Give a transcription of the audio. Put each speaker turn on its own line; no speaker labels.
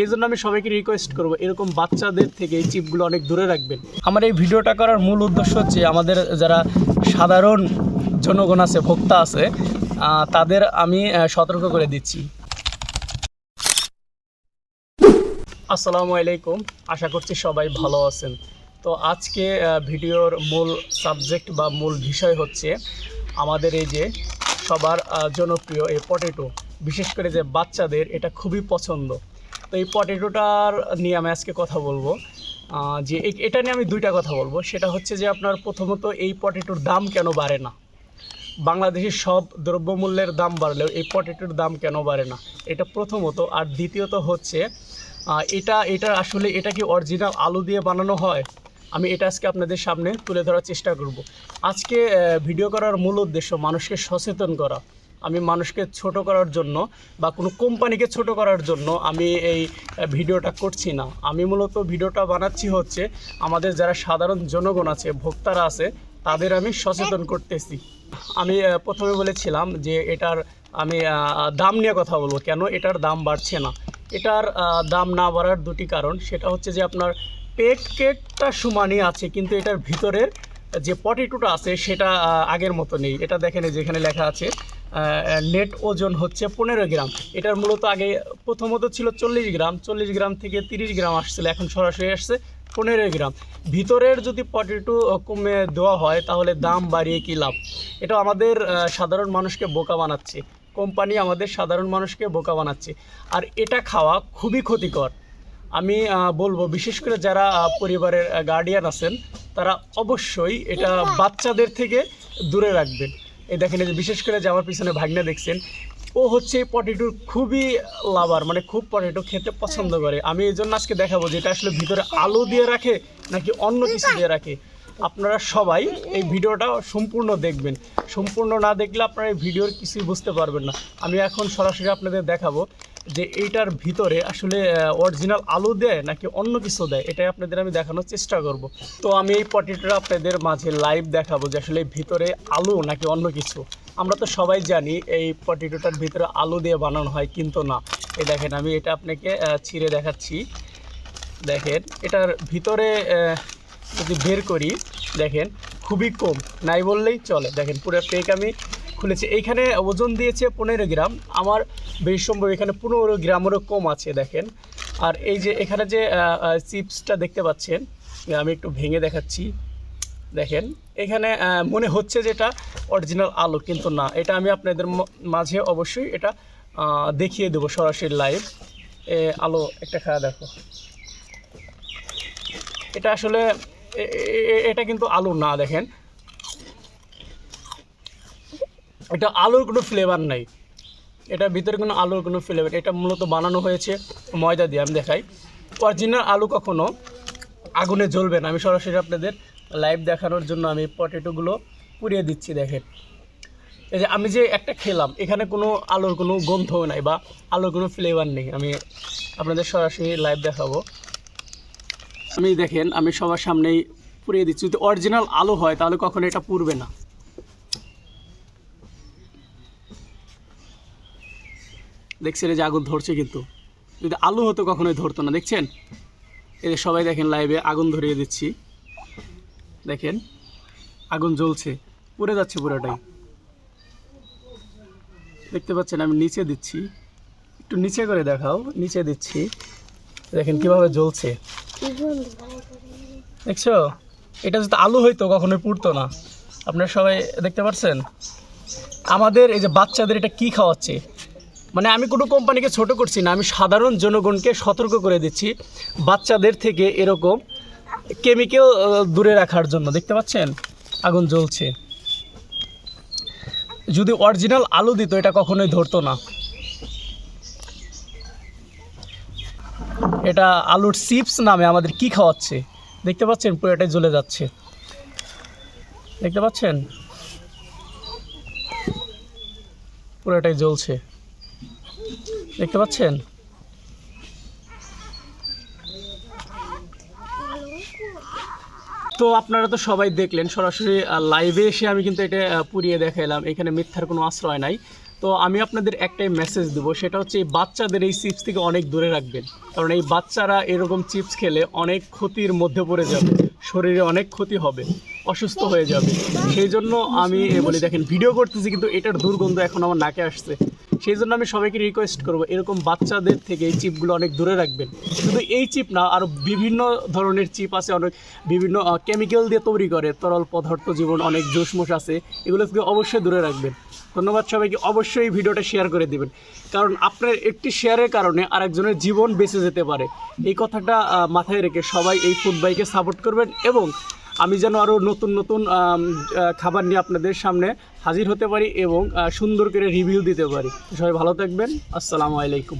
সেই জন্য আমি সবাইকে রিকোয়েস্ট করব, এরকম বাচ্চাদের থেকে এই চিপগুলো অনেক দূরে রাখবেন। আমার এই ভিডিওটা করার মূল উদ্দেশ্য হচ্ছে আমাদের যারা সাধারণ জনগণ আছে, ভোক্তা আছে তাদের আমি সতর্ক করে দিচ্ছি। আসসালামু আলাইকুম, আশা করছি সবাই ভালো আছেন। তো আজকে ভিডিওর মূল সাবজেক্ট বা মূল বিষয় হচ্ছে আমাদের এই যে সবার জনপ্রিয় এই পটেটো বিশেষ করে যে বাচ্চাদের, এটা খুবই পছন্দ। তো এই পটেটোটার নিয়ে আমি আজকে কথা বলব। যে এটা নিয়ে আমি দুইটা কথা বলব। সেটা হচ্ছে যে আপনার প্রথমত এই পটেটোর দাম কেন বাড়ে না? বাংলাদেশের সব দ্রব্যমূল্যের দাম বাড়লেও এই পটেটোর দাম কেন বাড়ে না? এটা প্রথমত। আর দ্বিতীয়ত হচ্ছে এটা এটা আসলে এটা কি অরিজিনাল আলু দিয়ে বানানো হয়? আমি এটা আজকে আপনাদের সামনে তুলে ধরার চেষ্টা করব। আজকে ভিডিও করার মূল উদ্দেশ্য মানুষকে সচেতন করা। আমি মানুষকে ছোট করার জন্য বা কোনো কোম্পানিকে ছোট করার জন্য আমি এই ভিডিওটা করছি না। আমি মূলত ভিডিওটা বানাচ্ছি হচ্ছে আমাদের যারা সাধারণ জনগণ আছে, ভোক্তারা আছে, তাদের আমি সচেতন করতেছি। আমি প্রথমে বলেছিলাম যে এটার আমি দাম নিয়ে কথা বলব। কেন? এটার দাম বাড়ছে না। এটার দাম না বাড়ার দুটি কারণ। সেটা হচ্ছে যে আপনার পেট কেকটা সমানই আছে, কিন্তু এটার ভিতরের যে পটেটোটা আছে সেটা আগের মতো নেই। এটা দেখেন যেখানে লেখা আছে নেট ওজন হচ্ছে পনেরো গ্রাম। এটার মূলত আগে প্রথমত ছিল চল্লিশ গ্রাম চল্লিশ গ্রাম থেকে তিরিশ গ্রাম আসছিল, এখন সরাসরি আসছে পনেরো গ্রাম। ভিতরের যদি পটেটো কমে দেওয়া হয়, তাহলে দাম বাড়িয়ে কী লাভ? এটা আমাদের সাধারণ মানুষকে বোকা বানাচ্ছে। কোম্পানি আমাদের সাধারণ মানুষকে বোকা বানাচ্ছে। আর এটা খাওয়া খুবই ক্ষতিকর। আমি বলব বিশেষ করে যারা পরিবারের গার্ডিয়ান আছেন তারা অবশ্যই এটা বাচ্চাদের থেকে দূরে রাখবেন। এই দেখেন এই যে বিশেষ করে যে আমার পিছনে ভাগনা দেখছেন ও হচ্ছে এই পটেটোর খুবই লাভার মানে খুব পটেটো খেতে পছন্দ করে। আমি এই জন্য আজকে দেখাবো যে এটা আসলে ভিতরে আলু দিয়ে রাখে নাকি অন্য কিছু দিয়ে রাখে। আপনারা সবাই এই ভিডিওটা সম্পূর্ণ দেখবেন। সম্পূর্ণ না দেখলে আপনারা এই ভিডিওর কিছুই বুঝতে পারবেন না। আমি এখন সরাসরি আপনাদের দেখাবো যে এইটার ভিতরে আসলে অরিজিনাল আলু দেয় নাকি অন্য কিছু দেয়, এটাই আপনাদের আমি দেখানোর চেষ্টা করব। তো আমি এই পটেটোটা আপনাদের মাঝে লাইভ দেখাবো যে আসলে ভিতরে আলু নাকি অন্য কিছু। আমরা তো সবাই জানি এই পটেটোটার ভিতরে আলু দিয়ে বানানো হয়, কিন্তু না। এই দেখেন, আমি এটা আপনাকে ছিঁড়ে দেখাচ্ছি। দেখেন, এটার ভিতরে যদি বের করি, দেখেন, খুবই কম, নাই বললেই চলে। দেখেন, পুরো পেক আমি খুলেছি। এইখানে ওজন দিয়েছে পনেরো গ্রাম। আমার বেশ সম্ভব এখানে পনেরো গ্রামেরও কম আছে, দেখেন। আর এই যে এখানে যে চিপসটা দেখতে পাচ্ছেন আমি একটু ভেঙে দেখাচ্ছি। দেখেন, এখানে মনে হচ্ছে যে এটা অরিজিনাল আলু, কিন্তু না। এটা আমি আপনাদের মাঝে অবশ্যই এটা দেখিয়ে দেবো সরাসরি লাইভ। এ, আলো, একটা খাওয়া দেখো। এটা আসলে এটা কিন্তু আলু না, দেখেন। এটা আলুর কোনো ফ্লেভার নাই। এটা ভিতরে কোনো আলুর কোনো ফ্লেভার এটা মূলত বানানো হয়েছে ময়দা দিয়ে, আমি দেখাই। অরিজিনাল আলু কখনো আগুনে জ্বলবে না। আমি সরাসরি আপনাদের লাইভ দেখানোর জন্য আমি পটেটোগুলো পুড়িয়ে দিচ্ছি, দেখেন। এই যে আমি যে একটা খেলাম, এখানে কোনো আলুর কোনো গন্ধ নাই বা আলুর কোনো ফ্লেভার নেই। আমি আপনাদের সরাসরি লাইভ দেখাবো। আমি দেখেন, আমি সবার সামনেই পুড়িয়ে দিচ্ছি। যদি অরিজিনাল আলু হয়, তাহলে কখনো এটা পুড়বে না। দেখছেন এই যে আগুন ধরছে কিন্তু। যদি আলু হতো কখনোই ধরতো না, দেখছেন? এই যে সবাই দেখেন লাইভে আগুন ধরিয়ে দিচ্ছি। দেখেন, আগুন জ্বলছে, পুড়ে যাচ্ছে পুরোটাই। দেখতে পাচ্ছেন, আমি নিচে দিচ্ছি। একটু নিচে করে দেখাও, নিচে দিচ্ছি। দেখেন কীভাবে জ্বলছে। দেখছ? এটা যদি আলু হইতো, কখনোই পুড়তো না। আপনারা সবাই দেখতে পাচ্ছেন? আমাদের এই যে বাচ্চাদের এটা কি খাওয়াচ্ছে? মানে আমি কোনো কোম্পানিকে ছোট করছি না, আমি সাধারণ জনগণকে সতর্ক করে দিচ্ছি বাচ্চাদের থেকে এরকম কেমিক্যাল দূরে রাখার জন্য। দেখতে পাচ্ছেন? আগুন জ্বলছে। যদি অরিজিনাল আলু দিত, এটা কখনোই ধরতো না। এটা আলুর চিপস নামে আমাদের কি খাওয়াচ্ছে? দেখতে পাচ্ছেন? পুরোটাই জ্বলে যাচ্ছে। দেখতে পাচ্ছেন? পুরোটাই জ্বলছে। দেখতে পাচ্ছেন? তো আপনারা তো সবাই দেখলেন, সরাসরি লাইভে এসে আমি কিন্তু এটা পুড়িয়ে দেখাইলাম। এখানে মিথ্যার কোনো আশ্রয় নাই। তো আমি আপনাদের একটাই মেসেজ দেবো, সেটা হচ্ছে এই বাচ্চাদের এই চিপস থেকে অনেক দূরে রাখবেন। কারণ এই বাচ্চারা এরকম চিপস খেলে অনেক ক্ষতির মধ্যে পড়ে যাবে, শরীরে অনেক ক্ষতি হবে, অসুস্থ হয়ে যাবে। সেই জন্য আমি বলি, দেখেন ভিডিও করতেছি কিন্তু এটার দুর্গন্ধ এখন আমার নাকে আসছে। সেই জন্য আমি সবাইকে রিকোয়েস্ট করব, এরকম বাচ্চাদের থেকে এই চিপগুলো অনেক দূরে রাখবেন। শুধু এই চিপ না আরও বিভিন্ন ধরনের চিপ আছে, অনেক বিভিন্ন কেমিক্যাল দিয়ে তৈরি করে, তরল পদার্থ জীবন অনেক জোশমোশ আছে, এগুলো থেকে অবশ্যই দূরে রাখবেন। ধন্যবাদ সবাইকে, অবশ্যই এই ভিডিওটা শেয়ার করে দিবেন। কারণ আপনার একটি শেয়ারের কারণে আরেকজনের জীবন বেঁচে যেতে পারে। এই কথাটা মাথায় রেখে সবাই এই ফুড বাইকে সাপোর্ট করবেন এবং আমি যেন আরও নতুন নতুন খাবার নিয়ে আপনাদের সামনে হাজির হতে পারি এবং সুন্দর করে রিভিউ দিতে পারি। সবাই ভালো থাকবেন। আসসালামু আলাইকুম।